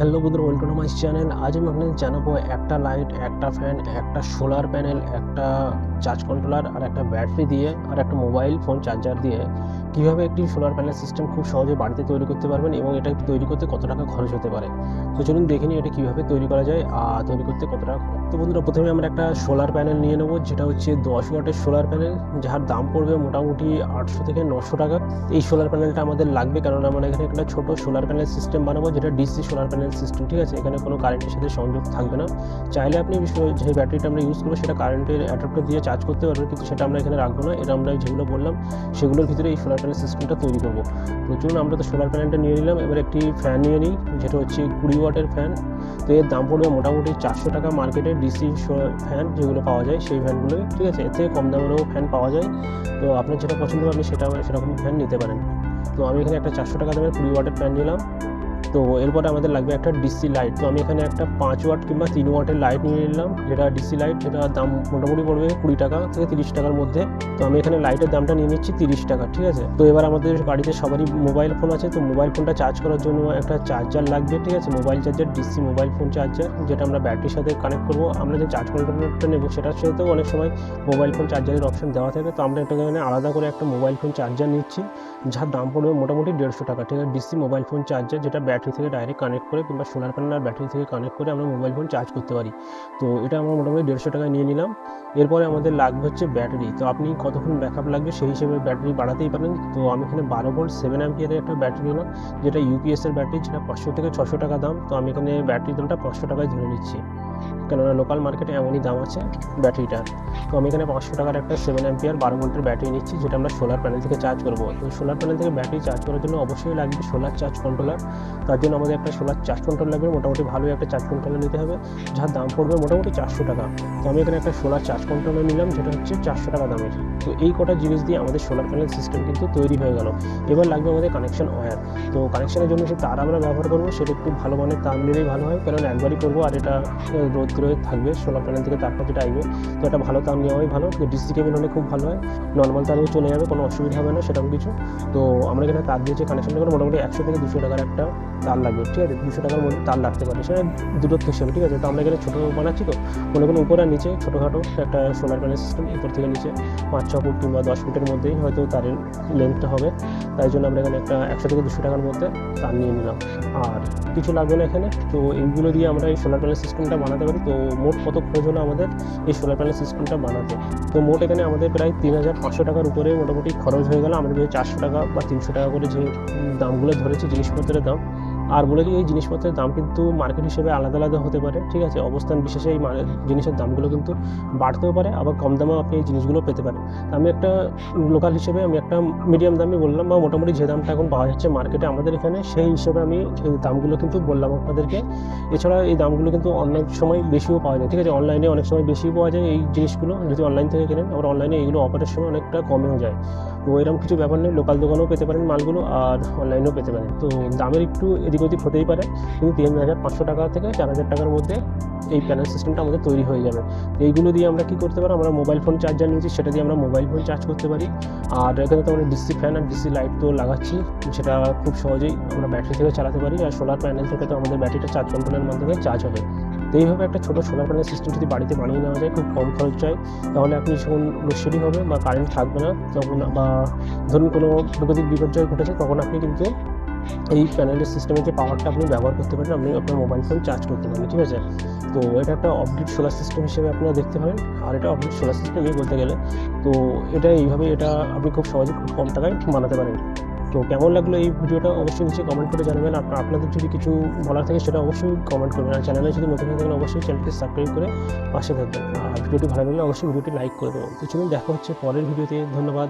Hello বন্ধুরা welcome to my channel আজ আমি আপনাদের জানাব একটা লাইট একটা ফ্যান একটা সোলার প্যানেল একটা চার্জ কন্ট্রোলার আর একটা ব্যাটারি দিয়ে, আর একটা মোবাইল ফোন চার্জার দিয়ে। কীভাবে একটি সোলার প্যানেল সিস্টেম খুব সহজে বাড়িতে তৈরি করতে পারবেন এবং এটা তৈরি করতে কত টাকা খরচ হতে পারে? তো চলুন দেখে নিই এটা কীভাবে তৈরি করা যায় আর তৈরি করতে কত টাকা খরচ। তো বন্ধুরা, প্রথমে আমরা একটা সোলার প্যানেল নিয়ে নেব, যেটা হচ্ছে দশ ওয়াটের সোলার প্যানেল যার দাম পড়বে মোটামুটি আটশো থেকে নশো টাকা। এই সোলার প্যানেলটা আমাদের লাগবে কারণ আমরা এখানে একটা ছোট সোলার প্যানেল সিস্টেম বানাবো, যেটা ডিসি সোলার প্যানেল সিস্টেম ঠিক আছে? এখানে কোনো কারেন্টের সাথে সংযোগ থাকবে না। চাইলে আপনি যে ব্যাটারিটা আমরা ইউজ করব, সেটা কারেন্টের অ্যাডাপ্টার দিয়ে চার্জ করতে পারবেন, কিন্তু সেটা আমরা এখানে রাখব না। এটা আমরা যেগুলো বললাম, সেগুলোর ভিতরে এই সোলার প্যানেল সিস্টেমটা তৈরি করব। তো চলুন, আমরা তো সোলার প্যানেলটা নিয়ে নিলাম। এবার একটি ফ্যান নিয়ে নিই, যেটা হচ্ছে কুড়ি ওয়াটের ফ্যান তো এর দাম পড়বে মোটামুটি চারশো টাকা মার্কেটে ডিসি ফ্যান যেগুলো পাওয়া যায়, সেই ফ্যানগুলোই ঠিক আছে? এর থেকে কম দামেরও ফ্যান পাওয়া যায়। তো আপনার যেটা পছন্দ আপনি সেটা, সেরকম ফ্যান নিতে পারেন। তো আমি এখানে একটা চারশো টাকা দামের কুড়ি ওয়াটের ফ্যান নিলাম। তো এরপরে আমাদের লাগবে একটা ডিসি লাইট তো আমি এখানে একটা পাঁচ ওয়াট কিংবা তিন ওয়াটের লাইট নিয়ে নিলাম, যেটা ডিসি লাইট যেটা দাম মোটামুটি পড়বে কুড়ি টাকা থেকে তিরিশ টাকার মধ্যে। তো আমি এখানে লাইটের দামটা নিয়ে নিচ্ছি তিরিশ টাকা, ঠিক আছে? তো এবার আমাদের বাড়িতে সবারই মোবাইল ফোন আছে, তো মোবাইল ফোনটা চার্জ করার জন্য একটা চার্জার লাগবে, ঠিক আছে? Mobile charger DC mobile phone charger যেটা আমরা ব্যাটারির সাথে কানেক্ট করব। আমরা যে চার্জ কন্ট্রোলারটা নেব, সেটার সাথেও অনেক সময় মোবাইল ফোন চার্জারের অপশন দেওয়া থাকে। তো আমরা এখানে আলাদা করে একটা মোবাইল ফোন চার্জার নিচ্ছি, যার দাম পড়বে মোটামুটি দেড়শো টাকা, ঠিক আছে? ডিসি মোবাইল ফোন চার্জার যেটা থেকে ডাইরেক্ট কানেক্ট করে কিংবা সোলার প্যানেল আর ব্যাটারি থেকে কানেক্ট করে আমরা মোবাইল ফোন চার্জ করতে পারি। তো এটা আমরা মোটামুটি দেড়শো টাকায় নিয়ে নিলাম। এরপরে আমাদের লাগবে হচ্ছে ব্যাটারি তো আপনি কতক্ষণ ব্যাকআপ লাগবে সেই হিসেবে ব্যাটারি বাড়াতেই পারেন। তো আমি এখানে বারো ভোল্ট সেভেন অ্যাম্পিয়ারের একটা ব্যাটারি নিলাম, যেটা ইউপিএসের ব্যাটারি যেটা পাঁচশো থেকে ছশো টাকা দাম। তো আমি এখানে ব্যাটারি দামটা পাঁচশো টাকায় ধরে নিচ্ছি। কেননা লোকাল মার্কেটে এমনই দাম আছে ব্যাটারিটার তো আমি এখানে পাঁচশো টাকার একটা সেভেন অ্যাম্পিয়ার বারো ভোল্টের ব্যাটারি নিচ্ছি, যেটা আমরা সোলার প্যানেল থেকে চার্জ করব। তো সোলার প্যানেল থেকে ব্যাটারি চার্জ করার জন্য অবশ্যই লাগবে সোলার চার্জ কন্ট্রোলার তার জন্য আমাদের একটা সোলার চার্জ কন্ট্রোল লাগবে, মোটামুটি ভালোই একটা চার্জ কন্ট্রোলার নিতে হবে। যার দাম পড়বে মোটামুটি চারশো টাকা। তো আমি এখানে একটা সোলার চার্জ কন্ট্রোলার নিলাম, যেটা হচ্ছে চারশো টাকা দামের। তো এই কটা জিনিস দিয়ে আমাদের সোলার প্যানেল সিস্টেম কিন্তু তৈরি হয়ে গেল। এবার লাগবে আমাদের কানেকশন ওয়্যার তো কানেকশনের জন্য যে তার আমরা ব্যবহার করব, সেটা একটু ভালো মানের তার নিলেই ভালো হয়। কারণ একবারই করব আর এটা রোদ রোদ থাকবে সোলার প্যানেল থেকে তারপর যেটা আসবে, তো একটা ভালো তার নেওয়াই ভালো। ডিসি কেবল হলে খুব ভালো হয়। নর্মাল তারেও চলে যাবে, কোনো অসুবিধা হবে না সেরকম কিছু। তো আমরা এখানে তার দিয়ে যে কানেকশনটা মোটামুটি একশো থেকে দুশো টাকার একটা তার লাগবে, ঠিক আছে? দুশো টাকার মধ্যে তার লাগতে পারে। সেটা দূরত্ব হিসেবে ঠিক আছে? তো আমরা এখানে ছোটো বানাচ্ছি তো। কোনো কোনো উপরে আর নিচে ছোটোখাটো একটা সোলার প্যানেল সিস্টেম উপর থেকে নিচে পাঁচ, ছ ফুট কিংবা দশ ফুটের মধ্যেই হয়তো তারের লেন্থটা হবে। তাই জন্য আমরা এখানে একটা একশো থেকে দুশো টাকার মধ্যে তার নিয়ে নিলাম। আর কিছু লাগবে না এখানে। তো এইগুলো দিয়ে আমরা এই সোলার প্যানেল সিস্টেমটা বানাতে পারি। তো মোট কত খরচ হলো আমাদের এই সোলার প্যানেল সিস্টেমটা বানাতে? তো মোট এখানে আমাদের প্রায় তিন হাজার পাঁচশো টাকার উপরে মোটামুটি খরচ হয়ে গেল। আমাদের যে চারশো টাকা বা তিনশো টাকা করে যে দামগুলো ধরেছে, জিনিসপত্রের দাম আর বলে দিই এই জিনিসপত্রের দাম কিন্তু মার্কেট হিসেবে আলাদা আলাদা হতে পারে, ঠিক আছে? অবস্থান বিশেষে এই জিনিসের দামগুলো কিন্তু বাড়তেও পারে, আবার কম দামেও আপনি এই জিনিসগুলো পেতে পারেন। আমি একটা লোকাল হিসেবে আমি একটা মিডিয়াম দামে বললাম, বা মোটামুটি যে দামটা এখন পাওয়া যাচ্ছে মার্কেটে আমাদের এখানে, সেই হিসেবে আমি এই দামগুলো কিন্তু বললাম আপনাদেরকে। এছাড়া এই দামগুলো কিন্তু অনেক সময় বেশিও পাওয়া যায়, ঠিক আছে? অনলাইনে অনেক সময় বেশিও পাওয়া যায় এই জিনিসগুলো, যদি অনলাইন থেকে কেনেন, আবার অনলাইনে এইগুলো অফারের সময় অনেকটা কমেও যায়। তো এরকম কিছু ব্যাপার নেই। লোকাল দোকানেও পেতে পারেন মালগুলো আর অনলাইনেও পেতে পারেন। তো দামের একটু এদিক ওদিক হতেই পারে। কিন্তু তিন হাজার পাঁচশো টাকা থেকে চার হাজার টাকার মধ্যে এই প্যানেল সিস্টেমটা আমাদের তৈরি হয়ে যাবে। এইগুলো দিয়ে আমরা কী করতে পারি? আমরা মোবাইল ফোন চার্জার নিয়েছি, সেটা দিয়ে আমরা মোবাইল ফোন চার্জ করতে পারি। আর এখানে তো আমরা ডিসি ফ্যান আর ডিসি লাইট তো লাগাচ্ছি। সেটা খুব সহজেই আমরা ব্যাটারি থেকে চালাতে পারি। আর সোলার প্যানেল থেকে তো আমাদের ব্যাটারিটা চার্জ কন্ট্রোলের মাধ্যমে চার্জ হবে। তো এইভাবে একটা ছোটো সোলার প্যানেল সিস্টেম যদি বাড়িতে বানিয়ে নেওয়া যায়, খুব কম খরচ হয় তাহলে আপনি যখন লোডশেডিং হবে বা কারেন্ট থাকবে না, তখন বা ধরুন কোনো প্রাকৃতিক বিপর্যয় ঘটেছে, তখন আপনি কিন্তু এই প্যানেলের সিস্টেমের যে পাওয়ারটা আপনি ব্যবহার করতে পারেন, আপনি আপনার মোবাইল ফোন চার্জ করতে পারেন, ঠিক আছে? তো এটা একটা অপডেট সোলার সিস্টেম হিসেবে আপনারা দেখতে পারেন, আর এটা অপডেট সোলার সিস্টেমই বলতে গেলে, তো এটা এইভাবে এটা আপনি খুব সহজে খুব কম টাকায় বানাতে পারেন। তো কেমন লাগল এই ভিডিওটা অবশ্যই নিচে কমেন্ট করে জানাবেন, আর আপনাদের যদি কিছু বলার থাকে সেটা অবশ্যই কমেন্ট করবেন, আর চ্যানেলে যদি নতুন থাকেন অবশ্যই চ্যানেলটি সাবস্ক্রাইব করে পাশে থাকবেন। আর ভিডিওটি ভালো লাগলে অবশ্যই ভিডিওটি লাইক করে দেবেন। তো চলুন দেখা হচ্ছে পরের ভিডিওতে, ধন্যবাদ।